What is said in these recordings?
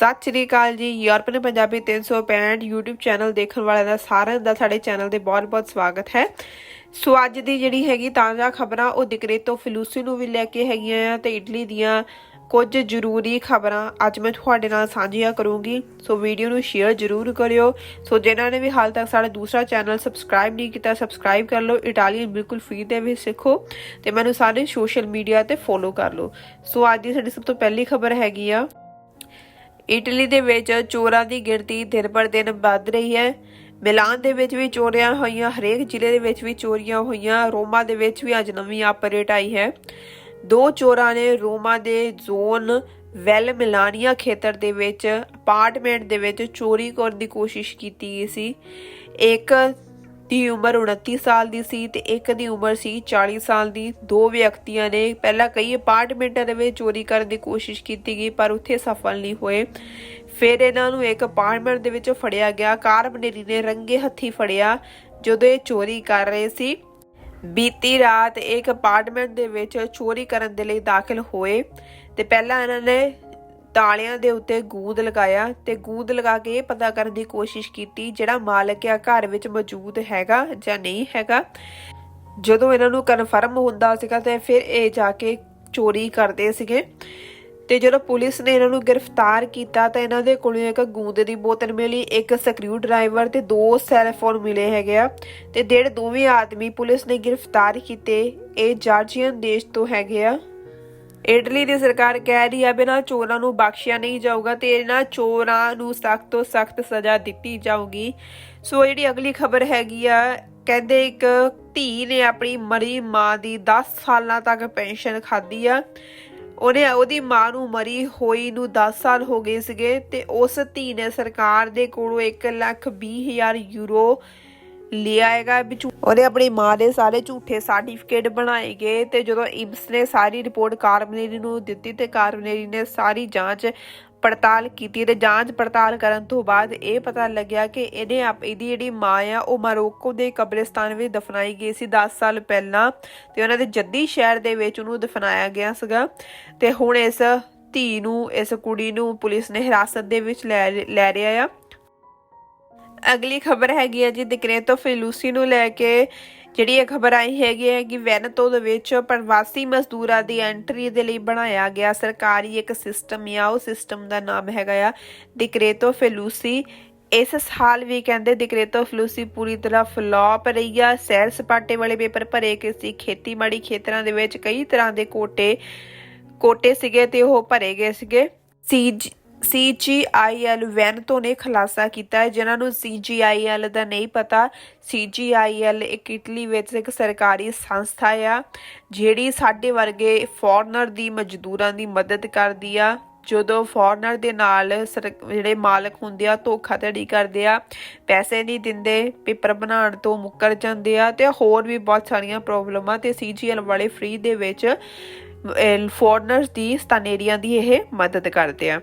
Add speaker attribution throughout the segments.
Speaker 1: ਸਤਿ ਸ੍ਰੀ ਅਕਾਲ ਜੀ। ਯੂਰਪਨ Punjabi 365 YouTube channel ਦੇਖਣ ਵਾਲਿਆਂ ਦਾ ਸਾਰਿਆਂ ਦਾ ਸਾਡੇ ਚੈਨਲ ਤੇ ਬਹੁਤ-ਬਹੁਤ ਸਵਾਗਤ ਹੈ। ਸੋ ਅੱਜ ਦੀ ਜਿਹੜੀ ਹੈਗੀ ਤਾਜ਼ਾ ਖਬਰਾਂ, ਉਹ ਦਿਕਰੇਤੋ ਫਿਲੂਸੀ ਨੂੰ ਵੀ ਲੈ ਕੇ ਹੈਗੀਆਂ ਆ ਤੇ ਇਟਲੀ ਦੀਆਂ ਕੁਝ ਜ਼ਰੂਰੀ ਖਬਰਾਂ ਅੱਜ ਮੈਂ ਤੁਹਾਡੇ ਨਾਲ ਸਾਂਝੀਆਂ ਕਰੂੰਗੀ। ਸੋ ਵੀਡੀਓ ਨੂੰ ਸ਼ੇਅਰ ਜ਼ਰੂਰ ਕਰਿਓ। ਸੋ ਜਿਨ੍ਹਾਂ ਨੇ ਵੀ ਹਾਲ ਤੱਕ ਸਾਡਾ ਦੂਸਰਾ ਚੈਨਲ ਸਬਸਕ੍ਰਾਈਬ ਨਹੀਂ ਕੀਤਾ ਸਬਸਕ੍ਰਾਈਬ ਕਰ ਲਓ। ਇਟਾਲੀਅਨ ਬਿਲਕੁਲ ਫ੍ਰੀ 'ਤੇ ਵੀ ਸਿੱਖੋ ਤੇ ਮੈਨੂੰ ਸਾਰੇ ਸੋਸ਼ਲ ਮੀਡੀਆ ਤੇ ਫੋਲੋ ਕਰ ਲਓ। ਸੋ ਅੱਜ ਦੀ ਸਾਡੀ ਸਭ ਤੋਂ ਪਹਿਲੀ ਖਬਰ ਹੈਗੀ ਆ। ਇਟਲੀ ਦੇ ਵਿੱਚ ਚੋਰਾਂ ਦੀ ਗਿਣਤੀ ਦਿਨ ਪਰ ਦਿਨ ਵੱਧ ਰਹੀ ਹੈ। ਮਿਲਾਨ ਦੇ ਵਿੱਚ ਵੀ ਚੋਰੀਆਂ ਹੋਈਆਂ, ਹਰੇਕ ਜ਼ਿਲ੍ਹੇ ਦੇ ਵਿੱਚ ਵੀ ਚੋਰੀਆਂ ਹੋਈਆਂ। ਰੋਮਾ ਦੇ ਵਿੱਚ ਵੀ ਅੱਜ ਨਵੀਂ ਆਪਰੇਟ ਆਈ ਹੈ। ਦੋ ਚੋਰਾਂ ਨੇ ਰੋਮਾ ਦੇ ਜ਼ੋਨ ਵੈਲ ਮਿਲਾਨੀਆ ਖੇਤਰ ਦੇ ਵਿੱਚ, ਅਪਾਰਟਮੈਂਟ ਦੇ ਵਿੱਚ ਚੋਰੀ ਕਰਨ ਦੀ ਕੋਸ਼ਿਸ਼ ਕੀਤੀ ਸੀ। ਇੱਕ ਦੀ ਉਮਰ 29 ਸਾਲ ਦੀ ਸੀ ਤੇ ਇੱਕ ਦੀ ਉਮਰ ਸੀ 40 ਸਾਲ ਦੀ। ਦੋ ਵਿਅਕਤੀਆਂ ਨੇ ਪਹਿਲਾਂ ਕਈ ਅਪਾਰਟਮੈਂਟਾਂ ਦੇ ਵਿੱਚ ਚੋਰੀ ਕਰਨ ਦੀ ਕੋਸ਼ਿਸ਼ ਕੀਤੀ ਗਈ, ਪਰ ਉੱਥੇ ਸਫਲ ਨਹੀਂ ਹੋਏ। ਫਿਰ ਇਹਨਾਂ ਨੂੰ ਇੱਕ ਅਪਾਰਟਮੈਂਟ ਦੇ ਵਿੱਚ ਫੜਿਆ ਗਿਆ। ਕਾਰਬਨੇਰੀ ਨੇ ਰੰਗੇ ਹੱਥੀ ਫੜਿਆ, ਜਦੋਂ ਇਹ ਚੋਰੀ ਕਰ ਰਹੇ ਸੀ। ਬੀਤੀ ਰਾਤ ਇੱਕ ਅਪਾਰਟਮੈਂਟ ਦੇ ਵਿੱਚ ਚੋਰੀ ਕਰਨ ਦੇ ਲਈ ਦਾਖਲ ਹੋਏ ਤੇ ਪਹਿਲਾਂ ਇਹਨਾਂ ਨੇ ਤਾਲਿਆਂ ਦੇ ਉੱਤੇ ਗੂੰਦ ਲਗਾਇਆ ਤੇ ਗੂੰਦ ਲਗਾ ਕੇ ਇਹ ਪਤਾ ਕਰਨ ਦੀ ਕੋਸ਼ਿਸ਼ ਕੀਤੀ ਜਿਹੜਾ ਮਾਲਕ ਆ ਘਰ ਵਿੱਚ ਮੌਜੂਦ ਹੈਗਾ ਜਾਂ ਨਹੀਂ ਹੈਗਾ। ਜਦੋਂ ਇਹਨਾਂ ਨੂੰ ਕਨਫਰਮ ਹੁੰਦਾ ਸੀਗਾ ਤੇ ਫਿਰ ਇਹ ਜਾ ਕੇ ਚੋਰੀ ਕਰਦੇ ਸੀਗੇ। ਤੇ ਜਦੋਂ ਪੁਲਿਸ ਨੇ ਇਹਨਾਂ ਨੂੰ ਗ੍ਰਿਫਤਾਰ ਕੀਤਾ ਤਾਂ ਇਹਨਾਂ ਦੇ ਕੋਲੋਂ ਇੱਕ ਗੂੰਦ ਦੀ ਬੋਤਲ ਮਿਲੀ, ਇੱਕ ਸਕਰੂ ਡਰਾਈਵਰ ਤੇ ਦੋ ਸੈੱਲ ਫੋਨ ਮਿਲੇ ਹੈਗੇ ਆ ਤੇ ਜਿਹੜੇ ਦੋਵੇਂ ਆਦਮੀ ਪੁਲਿਸ ਨੇ ਗ੍ਰਿਫਤਾਰ ਕੀਤੇ। ਇਹ ਜਾਰਜੀਅਨ ਦੇਸ਼ ਤੋਂ ਹੈਗੇ ਆ। ਇਟਲੀ ਦੀ ਸਰਕਾਰ ਕਹਿ ਰਹੀ ਹੈ ਬਿਨਾਂ ਚੋਰਾਂ ਨੂੰ ਬਖਸ਼ਿਆ ਨਹੀਂ ਜਾਊਗਾ ਤੇ ਇਹਨਾਂ ਚੋਰਾਂ ਨੂੰ ਸਖਤ ਤੋਂ ਸਖਤ ਸਜ਼ਾ ਦਿੱਤੀ ਜਾਊਗੀ। ਸੋ ਜਿਹੜੀ ਅਗਲੀ ਖਬਰ ਹੈਗੀ ਆ, ਕਹਿੰਦੇ ਇੱਕ ਧੀ ਨੇ ਆਪਣੀ ਮਰੀ ਮਾਂ ਦੀ 10 ਸਾਲਾਂ ਤੱਕ ਪੈਨਸ਼ਨ ਖਾਧੀ ਆ। ਉਹਨੇ ਉਹਦੀ ਮਾਂ ਨੂੰ ਮਰੀ ਹੋਈ ਨੂੰ 10 ਸਾਲ ਹੋ ਗਏ ਸੀਗੇ ਤੇ ਉਸ ਧੀ ਨੇ ਸਰਕਾਰ ਦੇ ਕੋਲੋਂ 1 ਲੱਖ 20 ਹਜ਼ਾਰ ਯੂਰੋ ਲਿਆ ਹੈਗਾ ਵੀ ਝੂ- ਉਹਨੇ ਆਪਣੀ ਮਾਂ ਦੇ ਸਾਰੇ ਝੂਠੇ ਸਰਟੀਫਿਕੇਟ ਬਣਾਏ ਗਏ ਤੇ ਜਦੋਂ ਇਮਸ ਨੇ ਸਾਰੀ ਰਿਪੋਰਟ ਕਾਰਬਨੇਰੀ ਨੂੰ ਦਿੱਤੀ ਤੇ ਕਾਰਬਨੇਰੀ ਨੇ ਸਾਰੀ ਜਾਂਚ ਪੜਤਾਲ ਕੀਤੀ ਤੇ ਜਾਂਚ ਪੜਤਾਲ ਕਰਨ ਤੋਂ ਬਾਅਦ ਇਹ ਪਤਾ ਲੱਗਿਆ ਕਿ ਇਹਨੇ ਆਪ ਇਹਦੀ ਜਿਹੜੀ ਮਾਂ ਆ, ਉਹ ਮਾਰੋਕੋ ਦੇ ਕਬਰਿਸਤਾਨ ਵਿੱਚ ਦਫਨਾਈ ਗਈ ਸੀ 10 ਸਾਲ ਪਹਿਲਾਂ ਤੇ ਉਹਨਾਂ ਦੇ ਜੱਦੀ ਸ਼ਹਿਰ ਦੇ ਵਿੱਚ ਉਹਨੂੰ ਦਫਨਾਇਆ ਗਿਆ ਸੀਗਾ ਤੇ ਹੁਣ ਇਸ ਧੀ ਨੂੰ, ਇਸ ਕੁੜੀ ਨੂੰ ਪੁਲਿਸ ਨੇ ਹਿਰਾਸਤ ਦੇ ਵਿੱਚ ਲੈ ਲੈ ਰਿਹਾ ਆ। ਅਗਲੀ ਖਬਰ ਹੈਗੀ ਹੈ ਜੀ ਦਿਕਰੇਤੋ ਫਿਲੂਸੀ ਨੂੰ ਲੈ ਕੇ ਜਿਹੜੀ ਇਹ ਖਬਰ ਆਈ ਹੈਗੀ ਹੈ ਕਿ ਵੈਨਤੋ ਦੇ ਵਿੱਚ ਪ੍ਰਵਾਸੀ ਮਜ਼ਦੂਰਾਂ ਦੀ ਐਂਟਰੀ ਦੇ ਲਈ ਬਣਾਇਆ ਗਿਆ ਸਰਕਾਰੀ ਇੱਕ ਸਿਸਟਮ ਆ ਉਹ ਸਿਸਟਮ ਦਾ ਨਾਮ ਹੈਗਾ ਆ ਦਿਕਰੇਤੋ ਫਿਲੂਸੀ। ਇਸ ਸਾਲ ਵੀ ਕਹਿੰਦੇ ਦਿਕਰੇਤੋ ਫਿਲੂਸੀ ਪੂਰੀ ਤਰ੍ਹਾਂ ਫਲॉप ਰਹੀ ਆ। ਸੈਰ ਸਪਾਟੇ ਵਾਲੇ ਪੇਪਰ ਭਰੇ ਗਏ ਸੀ ਖੇਤੀਬਾੜੀ ਖੇਤਰਾਂ ਦੇ ਵਿੱਚ ਕਈ ਤਰ੍ਹਾਂ ਦੇ ਕੋਟੇ ਕੋਟੇ ਸੀਗੇ ਤੇ ਉਹ ਭਰੇ ਗਏ ਸੀਗੇ। ਸੀ ਸੀਜੀਆਈਐਲ ਵੈਨਤੋ ਨੇ ਖੁਲਾਸਾ ਕੀਤਾ ਹੈ, ਜਿਨ੍ਹਾਂ ਨੂੰ ਸੀਜੀਆਈਐਲ ਦਾ ਨਹੀਂ ਪਤਾ। ਸੀਜੀਆਈਐਲ ਇੱਕ ਇਟਲੀ ਵਿੱਚ ਇੱਕ ਸਰਕਾਰੀ ਸੰਸਥਾ ਆ, ਜਿਹੜੀ ਸਾਡੇ ਵਰਗੇ ਫੋਰਨਰ ਦੀ ਮਜ਼ਦੂਰਾਂ ਦੀ ਮਦਦ ਕਰਦੀ ਆ। ਜਦੋਂ ਫੋਰਨਰ ਦੇ ਨਾਲ ਸਰ- ਜਿਹੜੇ ਮਾਲਕ ਹੁੰਦੇ ਆ, ਧੋਖਾਧੜੀ ਕਰਦੇ ਆ, ਪੈਸੇ ਨਹੀਂ ਦਿੰਦੇ, ਪੇਪਰ ਬਣਾਉਣ ਤੋਂ ਮੁੱਕਰ ਜਾਂਦੇ ਆ, ਤੇ ਹੋਰ ਵੀ ਬਹੁਤ ਸਾਰੀਆਂ ਪ੍ਰੋਬਲਮਾਂ, ਤੇ ਸੀਜੀਐਲ ਵਾਲੇ ਫ੍ਰੀ ਦੇ ਵਿੱਚ ਫੋਰਨਰਸ ਦੀ ਸਤਾਨੇਰੀਆਂ ਦੀ ਇਹ ਮਦਦ ਕਰਦੇ ਆ।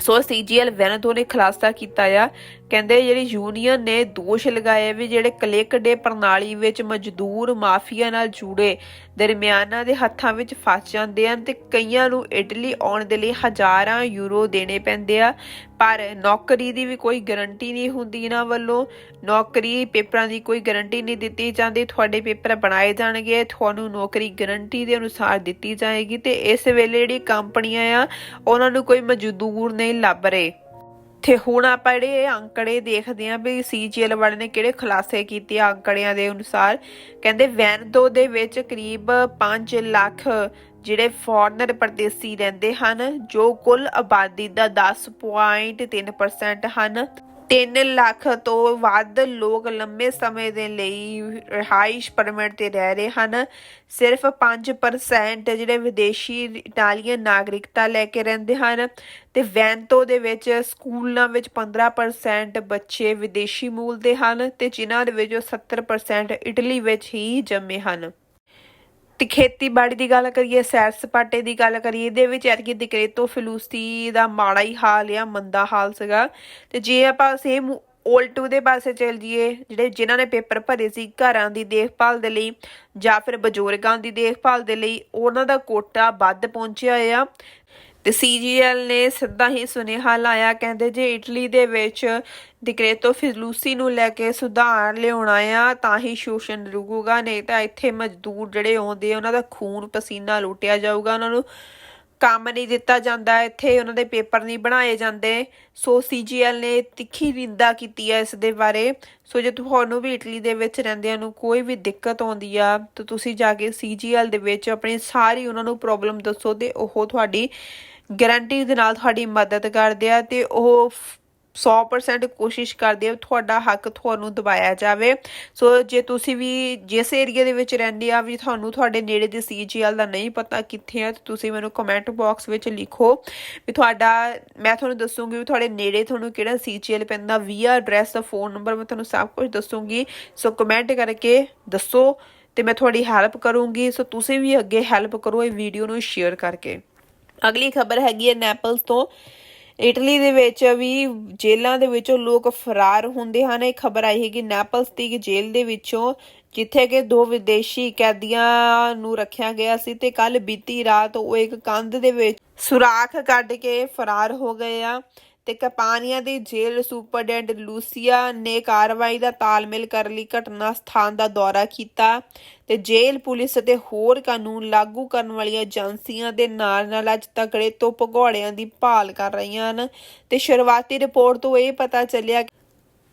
Speaker 1: ਸੋ ਸੀਜੀਐਲ ਵੈਨਤੋ ਨੇ ਖੁਲਾਸਾ ਕੀਤਾ ਆ ਕਹਿੰਦੇ ਜਿਹੜੀ ਯੂਨੀਅਨ ਨੇ ਦੋਸ਼ ਲਗਾਏ ਵੀ ਜਿਹੜੇ ਕਲਿੱਕ ਡੇ ਪ੍ਰਣਾਲੀ ਵਿੱਚ ਮਜ਼ਦੂਰ ਮਾਫੀਆ ਨਾਲ ਜੁੜੇ, ਦਰਮਿਆਨਾਂ ਦੇ ਹੱਥਾਂ ਵਿੱਚ ਫਸ ਜਾਂਦੇ ਹਨ ਤੇ ਕਈਆਂ ਨੂੰ ਇਟਲੀ ਆਉਣ ਦੇ ਲਈ ਹਜ਼ਾਰਾਂ ਯੂਰੋ ਦੇਣੇ ਪੈਂਦੇ ਆ। ਪਰ ਨੌਕਰੀ ਦੀ ਵੀ ਕੋਈ ਗਾਰੰਟੀ ਨਹੀਂ ਹੁੰਦੀ ਇਹਨਾਂ ਵੱਲੋਂ। ਨੌਕਰੀ ਪੇਪਰਾਂ ਦੀ ਕੋਈ ਗਾਰੰਟੀ ਨਹੀਂ ਦਿੱਤੀ ਜਾਂਦੀ, ਤੁਹਾਡੇ ਪੇਪਰ ਬਣਾਏ ਜਾਣਗੇ, ਤੁਹਾਨੂੰ ਨੌਕਰੀ ਗਾਰੰਟੀ ਦੇ ਅਨੁਸਾਰ ਦਿੱਤੀ ਜਾਏਗੀ ਤੇ ਇਸ ਵੇਲੇ ਜਿਹੜੀ ਕੰਪਨੀਆਂ ਆ, ਉਹਨਾਂ ਨੂੰ ਕੋਈ ਮਜ਼ਦੂਰ ਨਹੀਂ ਲੱਭ ਰਹੇ। ਤੇ ਹੁਣ ਆਪਾਂ ਜਿਹੜੇ ਅੰਕੜੇ ਦੇਖਦੇ ਆਂ ਵੀ ਸੀਜੀਐਲ ਵਾਲੇ ਨੇ ਕਿਹੜੇ ਖੁਲਾਸੇ ਕੀਤੇ ਆ ਅੰਕੜਿਆਂ ਦੇ ਅਨੁਸਾਰ। ਕਹਿੰਦੇ ਵੈਨਦੋ ਦੇ ਵਿੱਚ ਕਰੀਬ 5 ਲੱਖ ਜਿਹੜੇ ਫੋਰਨਰ ਪਰਦੇਸੀ ਰਹਿੰਦੇ ਹਨ, ਜੋ ਕੁੱਲ ਆਬਾਦੀ ਦਾ 10.3% ਹਨ। 3 ਲੱਖ ਤੋਂ ਵੱਧ ਲੋਕ ਲੰਮੇ ਸਮੇਂ ਦੇ ਲਈ ਰਿਹਾਇਸ਼ ਪਰਮਿਟ ਤੇ ਰਹਿ ਰਹੇ ਹਨ। ਸਿਰਫ 5% ਜਿਹੜੇ ਵਿਦੇਸ਼ੀ ਇਟਾਲੀਅਨ ਨਾਗਰਿਕਤਾ ਲੈ ਕੇ ਰਹਿੰਦੇ ਹਨ ਤੇ ਵੈਂਤੋ ਦੇ ਵਿੱਚ ਸਕੂਲਾਂ ਵਿੱਚ 15% ਬੱਚੇ ਵਿਦੇਸ਼ੀ ਮੂਲ ਦੇ ਹਨ ਤੇ ਜਿਨ੍ਹਾਂ ਦੇ ਵਿੱਚੋਂ 70% ਇਟਲੀ ਵਿੱਚ ਹੀ ਜੰਮੇ ਹਨ। ਤੇ ਖੇਤੀਬਾੜੀ ਦੀ ਗੱਲ ਕਰੀਏ, ਸੈਰ ਸਪਾਟੇ ਦੀ ਗੱਲ ਕਰੀਏ, ਇਹਦੇ ਵਿੱਚ ਐਤਕੀ ਦਿਕਰੇਤੋ ਫਿਲੂਸੀ ਦਾ ਮਾੜਾ ਹੀ ਹਾਲ ਆ, ਮੰਦਾ ਹਾਲ ਸੀਗਾ। ਤੇ ਜੇ ਆਪਾਂ ਸੇਮ ਓਲਟੂ ਦੇ ਪਾਸੇ ਚੱਲ ਜੀਏ ਜਿਹੜੇ ਜਿਨ੍ਹਾਂ ਨੇ ਪੇਪਰ ਭਰੇ ਸੀ ਘਰਾਂ ਦੀ ਦੇਖਭਾਲ ਦੇ ਲਈ ਜਾਂ ਫਿਰ ਬਜ਼ੁਰਗਾਂ ਦੀ ਦੇਖਭਾਲ ਦੇ ਲਈ, ਉਹਨਾਂ ਦਾ ਕੋਟਾ ਵੱਧ ਪਹੁੰਚਿਆ ਆ। ਤੇ ਸੀਜੀਐਲ ਨੇ ਸਿੱਧਾ ਹੀ ਸੁਨੇਹਾ ਲਾਇਆ, ਕਹਿੰਦੇ ਜੇ ਇਟਲੀ ਦੇ ਵਿੱਚ ਡਿਕ੍ਰੇਟੋ ਫਿਲੂਸੀ ਨੂੰ ਲੈ ਕੇ ਸੁਧਾਰ ਲਿਆਉਣਾ ਆ ਤਾਂ ਹੀ ਸ਼ੋਸ਼ਣ ਰੁਕੂਗਾ, ਨਹੀਂ ਤਾਂ ਇੱਥੇ ਮਜ਼ਦੂਰ ਜਿਹੜੇ ਆਉਂਦੇ ਉਹਨਾਂ ਦਾ ਖੂਨ ਪਸੀਨਾ ਲੁੱਟਿਆ ਜਾਊਗਾ, ਉਹਨਾਂ ਨੂੰ ਕੰਮ ਨਹੀਂ ਦਿੱਤਾ ਜਾਂਦਾ, ਇੱਥੇ ਉਹਨਾਂ ਦੇ ਪੇਪਰ ਨਹੀਂ ਬਣਾਏ ਜਾਂਦੇ। ਸੋ ਸੀਜੀਐਲ ਨੇ ਤਿੱਖੀ ਨਿੰਦਾ ਕੀਤੀ ਹੈ ਇਸ ਦੇ ਬਾਰੇ। ਸੋ ਜੇ ਤੁਹਾਨੂੰ ਵੀ ਇਟਲੀ ਦੇ ਵਿੱਚ ਰਹਿੰਦਿਆਂ ਨੂੰ ਕੋਈ ਵੀ ਦਿੱਕਤ ਆਉਂਦੀ ਆ, ਤਾਂ ਤੁਸੀਂ ਜਾ ਕੇ ਸੀਜੀਐਲ ਦੇ ਵਿੱਚ ਆਪਣੀ ਸਾਰੀ ਉਹਨਾਂ ਨੂੰ ਪ੍ਰੋਬਲਮ ਦੱਸੋ ਤੇ ਉਹ ਤੁਹਾਡੀ ਗਾਰੰਟੀ ਦੇ ਨਾਲ ਤੁਹਾਡੀ ਮਦਦ ਕਰਦੇ ਆ ਤੇ ਉਹ 100% ਕੋਸ਼ਿਸ਼ ਕਰਦੇ ਆ ਤੁਹਾਡਾ ਹੱਕ ਤੁਹਾਨੂੰ ਦਬਾਇਆ ਜਾਵੇ। ਸੋ ਜੇ ਤੁਸੀਂ ਵੀ ਜਿਸ ਏਰੀਆ ਦੇ ਵਿੱਚ ਰਹਿੰਦੇ ਆ, ਵੀ ਤੁਹਾਨੂੰ ਤੁਹਾਡੇ ਨੇੜੇ ਦੇ ਸੀਜੀਐਲ ਦਾ ਨਹੀਂ ਪਤਾ ਕਿੱਥੇ ਆ, ਤਾਂ ਤੁਸੀਂ ਮੈਨੂੰ ਕਮੈਂਟ ਬਾਕਸ ਵਿੱਚ ਲਿਖੋ ਵੀ ਤੁਹਾਡਾ, ਮੈਂ ਤੁਹਾਨੂੰ ਦੱਸੂਗੀ ਵੀ ਤੁਹਾਡੇ ਨੇੜੇ ਤੁਹਾਨੂੰ ਕਿਹੜਾ ਸੀਜੀਐਲ ਪੈਂਦਾ ਵੀਆ ਐਡਰੈਸ ਦਾ ਫੋਨ ਨੰਬਰ ਮੈਂ ਤੁਹਾਨੂੰ ਸਭ ਕੁਝ ਦੱਸੂਗੀ। ਸੋ ਕਮੈਂਟ ਕਰਕੇ ਦੱਸੋ ਤੇ ਮੈਂ ਤੁਹਾਡੀ ਹੈਲਪ ਕਰੂੰਗੀ। ਸੋ ਤੁਸੀਂ ਵੀ ਅੱਗੇ ਹੈਲਪ ਕਰੋ ਇਹ ਵੀਡੀਓ ਨੂੰ ਸ਼ੇਅਰ ਕਰਕੇ। ਅਗਲੀ ਖਬਰ ਹੈਗੀ ਹੈ ਨੈਪਲਸ ਤੋਂ। ਇਟਲੀ ਦੇ ਵਿੱਚ ਵੀ ਜੇਲ੍ਹਾਂ ਦੇ ਵਿੱਚੋਂ ਲੋਕ ਫਰਾਰ ਹੁੰਦੇ ਹਨ। ਇਹ ਖਬਰ ਆਈ ਹੈਗੀ ਨੈਪਲਸ ਦੀ ਇੱਕ ਜੇਲ੍ਹ ਦੇ ਵਿੱਚੋਂ ਜਿੱਥੇ ਕਿ ਦੋ ਵਿਦੇਸ਼ੀ ਕੈਦੀਆਂ ਨੂੰ ਰੱਖਿਆ ਗਿਆ ਸੀ ਤੇ ਕੱਲ ਬੀਤੀ ਰਾਤ ਉਹ ਇੱਕ ਕੰਧ ਦੇ ਵਿੱਚ ਸੁਰਾਖ ਕੱਢ ਕੇ ਫਰਾਰ ਹੋ ਗਏ ਆ ਤੇ ਕਪਾਨੀਆ ਦੀ ਜੇਲ੍ਹ ਸੁਪਰਡੈਂਟ ਲੂਸੀਆ ਨੇ ਕਾਰਵਾਈ ਦਾ ਤਾਲਮੇਲ ਕਰਨ ਲਈ ਘਟਨਾ ਸਥਾਨ ਦਾ ਦੌਰਾ ਕੀਤਾ ਤੇ ਜੇਲ੍ਹ ਪੁਲਿਸ ਅਤੇ ਹੋਰ ਕਾਨੂੰਨ ਲਾਗੂ ਕਰਨ ਵਾਲੀਆਂ ਏਜੰਸੀਆਂ ਦੇ ਨਾਲ ਨਾਲ ਅੱਜ ਤਕੜੇ ਤੋਂ ਭਗੌੜਿਆਂ ਦੀ ਭਾਲ ਕਰ ਰਹੀਆਂ ਹਨ ਤੇ ਸ਼ੁਰੂਆਤੀ ਰਿਪੋਰਟ ਤੋਂ ਇਹ ਪਤਾ ਚੱਲਿਆ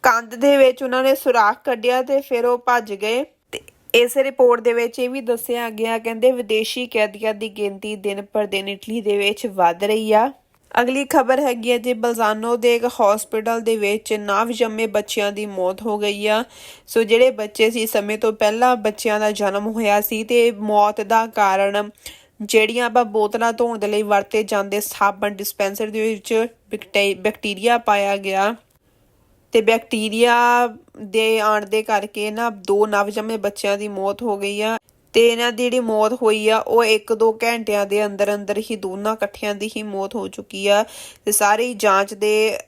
Speaker 1: ਕੰਧ ਦੇ ਵਿੱਚ ਉਹਨਾਂ ਨੇ ਸੁਰਾਖ ਕੱਢਿਆ ਤੇ ਫਿਰ ਉਹ ਭੱਜ ਗਏ। ਤੇ ਇਸ ਰਿਪੋਰਟ ਦੇ ਵਿੱਚ ਇਹ ਵੀ ਦੱਸਿਆ ਗਿਆ, ਕਹਿੰਦੇ ਵਿਦੇਸ਼ੀ ਕੈਦੀਆਂ ਦੀ ਗਿਣਤੀ ਦਿਨ ਪਰ ਦਿਨ ਇਟਲੀ ਦੇ ਵਿੱਚ ਵੱਧ ਰਹੀ ਆ। ਅਗਲੀ ਖਬਰ ਹੈਗੀ ਹੈ ਜੀ, ਬਲਜ਼ਾਨੋ ਦੇ ਇੱਕ ਹਸਪੀਟਲ ਦੇ ਵਿੱਚ ਨਵ ਜੰਮੇ ਬੱਚਿਆਂ ਦੀ ਮੌਤ ਹੋ ਗਈ ਆ। ਸੋ ਜਿਹੜੇ ਬੱਚੇ ਸੀ, ਸਮੇਂ ਤੋਂ ਪਹਿਲਾਂ ਬੱਚਿਆਂ ਦਾ ਜਨਮ ਹੋਇਆ ਸੀ ਤੇ ਮੌਤ ਦਾ ਕਾਰਨ ਜਿਹੜੀਆਂ ਆਪਾਂ ਬੋਤਲਾਂ ਧੋਣ ਦੇ ਲਈ ਵਰਤੇ ਜਾਂਦੇ ਸਾਬਣ ਡਿਸਪੈਂਸਰ ਦੇ ਵਿੱਚ ਬੈਕਟੇ- ਬੈਕਟੀਰੀਆ ਪਾਇਆ ਗਿਆ। ਤੇ ਬੈਕਟੀਰੀਆ ਦੇ ਆਉਣ ਦੇ ਕਰਕੇ ਨਾ ਦੋ ਨਵਜੰਮੇ ਬੱਚਿਆਂ ਦੀ ਮੌਤ ਹੋ ਗਈ ਆ ਤੇ ਇਹਨਾਂ ਦੀ ਜਿਹੜੀ ਮੌਤ ਹੋਈ ਆ, ਉਹ 1-2 ਘੰਟਿਆਂ ਦੇ ਅੰਦਰ ਅੰਦਰ ਹੀ ਦੋਨਾਂ ਇਕੱਠਿਆਂ ਦੀ ਹੀ ਮੌਤ ਹੋ ਚੁੱਕੀ ਆ ਤੇ ਸਾਰੀ ਜਾਂਚ ਦੇ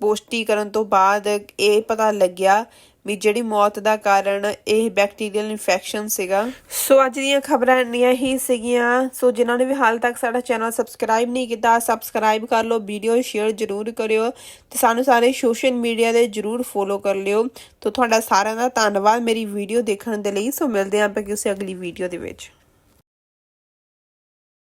Speaker 1: ਪੁਸ਼ਟੀ ਕਰਨ ਤੋਂ ਬਾਅਦ ਇਹ ਪਤਾ ਲੱਗਿਆ ਵੀ ਜਿਹੜੀ ਮੌਤ ਦਾ ਕਾਰਨ ਇਹ ਬੈਕਟੀਰੀਅਲ ਇਨਫੈਕਸ਼ਨ ਸੀਗਾ। ਸੋ ਅੱਜ ਦੀਆਂ ਖਬਰਾਂ ਇੰਨੀਆਂ ਹੀ ਸੀਗੀਆਂ। ਸੋ ਜਿਨ੍ਹਾਂ ਨੇ ਵੀ ਹਾਲ ਤੱਕ ਸਾਡਾ ਚੈਨਲ ਸਬਸਕ੍ਰਾਈਬ ਨਹੀਂ ਕੀਤਾ ਸਬਸਕ੍ਰਾਈਬ ਕਰ ਲਓ ਵੀਡੀਓ ਸ਼ੇਅਰ ਜ਼ਰੂਰ ਕਰਿਓ ਤੇ ਸਾਨੂੰ ਸਾਰੇ ਸੋਸ਼ਲ ਮੀਡੀਆ ਤੇ ਜ਼ਰੂਰ ਫੋਲੋ ਕਰ ਲਿਓ। ਤੇ ਤੁਹਾਡਾ ਸਾਰਿਆਂ ਦਾ ਧੰਨਵਾਦ ਮੇਰੀ ਵੀਡੀਓ ਦੇਖਣ ਦੇ ਲਈ। ਸੋ ਮਿਲਦੇ ਹਾਂ ਆਪਾਂ ਕਿਸੇ ਅਗਲੀ ਵੀਡੀਓ ਦੇ ਵਿੱਚ।